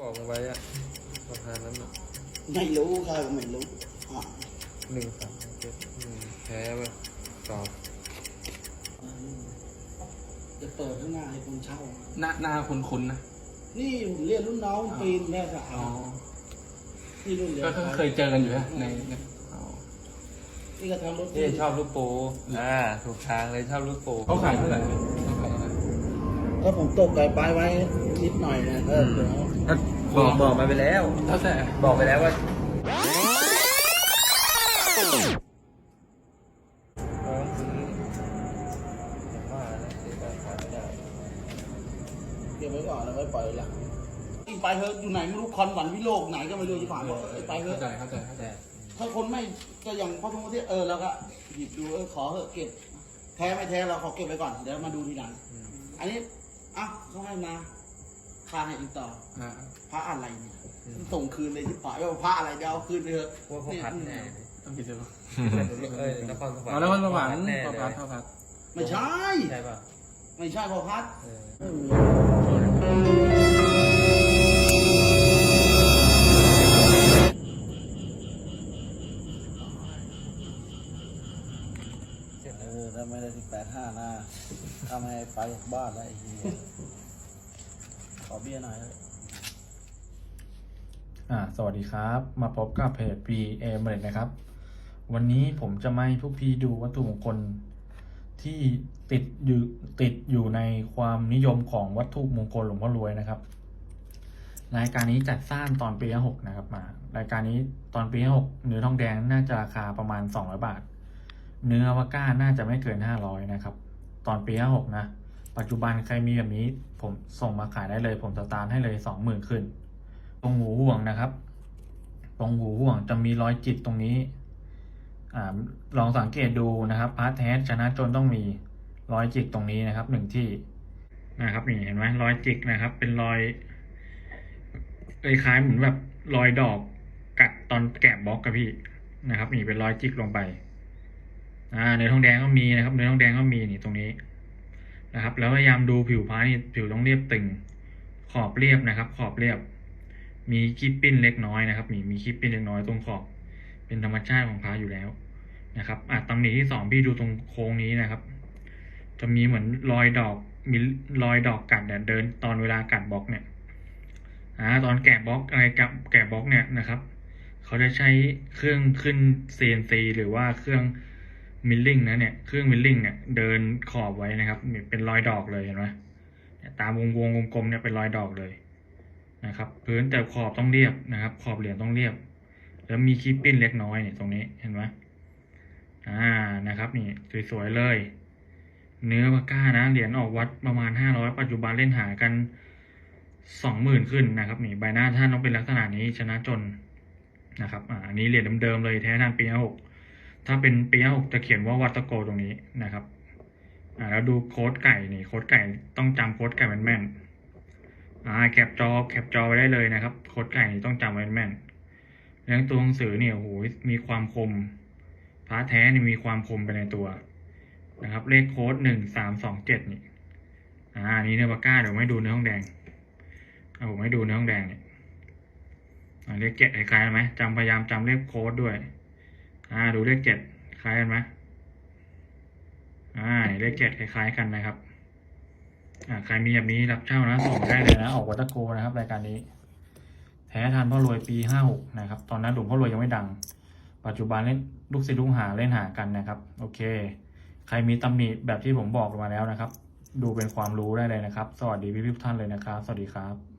บอกเอาไว้อะประธานนั้นน่ะไม่รู้ค่ะไม่รู้อะหนึ่งสามเจ็ดอืมแพ้ไปตอบจะเปิดข้างหน้าให้คนเช่า หน้าหน้าคุ้นๆนะ นี่ผมเรียนรุ่นน้องปีนแรกอะอ๋อนี่รุ่นเดียวก็เคยเจอกันอยู่นะในในอ๋อนี่ก็ทำรถนี่ชอบลูกปูอ่าถูกทางเลยชอบลูกปูเขาขายเท่าไหร่เขาขายเท่าไหร่ถ้าผมตกไก่ปลายไว้นิดหน่อยนะก็เดี๋ยว บอกบอกมาไปแล้ว แล้วแต่บอกไปแล้วว่าเออซื้ออย่างว่านะซื้อไปขายไม่ได้เก็บไว้ก่อนแล้วไว้ปล่อยหลังอีกไปเถอะอยู่ไหนไม่รู้คอนหวันวิโลกไหนก็ไม่รู้ที่ผ่านบอกเอ้ยไปเถเข้าอะ ใจเข้าใจเข้าใจ ถ้าคนไม่ก็อย่างพ่อทงที่เออเราก็หยิบดูเออขอเถอะเก็บ แท้ไม่แท้เราขอเก็บไว้ก่อนเดี๋ยวมาดูทีหลัง อืม อันนี้อะเขาให้มา ค่าให้อีกต่ออ่าพระอะไรเนี่ยส่งคืนเลยที่ผ่านว่าพระอะไรเดี๋ยวเอาคืนไปเถอะพวกพวกพัดแน่ต้องคิดดูเอ้ยนครสวรรค์อ๋อแล้วคนสวรรค์แน่พอเลพัดยพอพัดไม่ใช่ ใช่ป่ะไม่ใช่พอพัดเออไม่มีเออถ้าไม่ได้ที่แปดห้านะทำให้ไปบ้านแล้วไอ้เหี้ยข อเบี้ยหน่อยอะอ่าสวัสดีครับ มาพบกับเพจ p a m e r นะครับ วันนี้ผมจะมาให้ทุกพี่ดูวัตถุมงคล ที่ติดอยู่ติดอยู่ในความนิยมของวัตถุมงคลหลวงพ่อรวยนะครับ รายการนี้จัดสร้างตอนปีหกนะครับมารายการนี้ตอนปีหกเนื้อทองแดงน่าจะราคาประมาณ200บาท เนื้อวาก้าน่าจะไม่เกิน500นะครับ ตอนปีหกนะ ปัจจุบันใครมีแบบนี้ผมส่งมาขายได้เลย ผมสตาร์ทให้เลย20,000ขึ้น ตรงหูห่วงนะครับ ตรงหูห่วงจะมีรอยจิตตรงนี้อ่าลองสังเกตดูนะครับพาร์ทแท้ชนะจนต้องมีรอยจิกตรงนี้นะครับหนึ่งที่นะครับนี่เห็นไหมรอยจิกนะครับ เป็นรอยคล้ายๆเหมือนแบบรอยดอกกัดตอนแกะบล็อกกับพี่นะครับ นี่เป็นรอยจิกลงไป อ่าเนื้อทองแดงก็มีนะครับเนื้อทองแดงก็มีนี่ตรงนี้ นะครับ แล้วพยายามดูผิวพานี่ผิวต้องเรียบตึง ขอบเรียบนะครับ ขอบเรียบ มีคีบปิ้นเล็กน้อยนะครับ มีมีคีบปิ้นเล็กน้อยตรงขอบ เป็นธรรมชาติของพระอยู่แล้วนะครับอะตำหนิที่สองพี่ดูตรงโค้งนี้นะครับ จะมีเหมือนรอยดอกมีรอยดอกกัดเนี่ยเดินตอนเวลากัดบล็อกเนี่ยอ่าตอนแกะบล็อกอะไรกับแกะบล็อกเนี่ยนะครับ เขาจะใช้เครื่องขึ้น CNC หรือว่าเครื่อง มิลลิ่งนะเนี่ยเครื่องมิลลิ่งเนี่ยเดินขอบไว้นะครับเป็นรอยดอกเลยเห็นไหมตามวงวงกลมเนี่ยเป็นรอยดอกเลยนะครับ พื้นแต่ขอบต้องเรียบนะครับ ขอบเหรียญต้องเรียบ แล้วมีคีปปิ้นเล็กน้อยเนี่ยตรงนี้เห็นไหมอ่านะครับนี่สวยๆเลย เนื้อปากก้านะเหรียญออกวัดประมาณห้าร้อยปัจจุบันเล่นหากันสองหมื่นขึ้นนะครับนี่ใบหน้าท่านต้องเป็นลักษณะนี้ชนะจนนะครับอ่าอันนี้เหรียญเดิมๆเลยแท้ท่างปีหก ถ้าเป็นปีหกจะเขียนว่าวัตโกตรงนี้นะครับอ่าแล้วดูโค้ดไก่นี่โค้ดไก่ต้องจำโค้ดไก่แม่นๆอ่าแคปจอแคปจอไว้ได้เลยนะครับ โค้ดไก่ต้องจำไว้แม่นเรื่องตัวหนังสือเนี่ยโอ้โหมีความคมพระแท้นี่มีความคมไปในตัวนะครับเลขโค้ดหนึ่งสามสองเจ็ดนี่อ่าอันนี้เนื้อปากกาเดี๋ยวผมให้ดูเนื้อห้องแดงเอาผมให้ดูเนื้อห้องแดงเนี่ยอ่าเลขเจ็ดคล้ายๆไหมจำพยายามจำเลขโค้ดด้วย อ่า ดูเลขเจ็ดคล้ายกันไหมอ่า เลขเจ็ดคล้ายๆกันนะครับ อ่า ใครมีแบบนี้รับเช่านะ ส่งได้เลยนะ ออกวัตโกนะครับรายการนี้ แท้ทันพ่อรวยปีห้าหกนะครับ ตอนนั้นหลวงพ่อรวยยังไม่ดัง ปัจจุบันเล่นลูกศิษย์ลูกหาเล่นหากันนะครับ โอเค ใครมีตำหนิแบบที่ผมบอกมาแล้วนะครับ ดูเป็นความรู้ได้เลยนะครับ สวัสดีพี่ๆทุกท่านเลยนะครับ สวัสดีครับ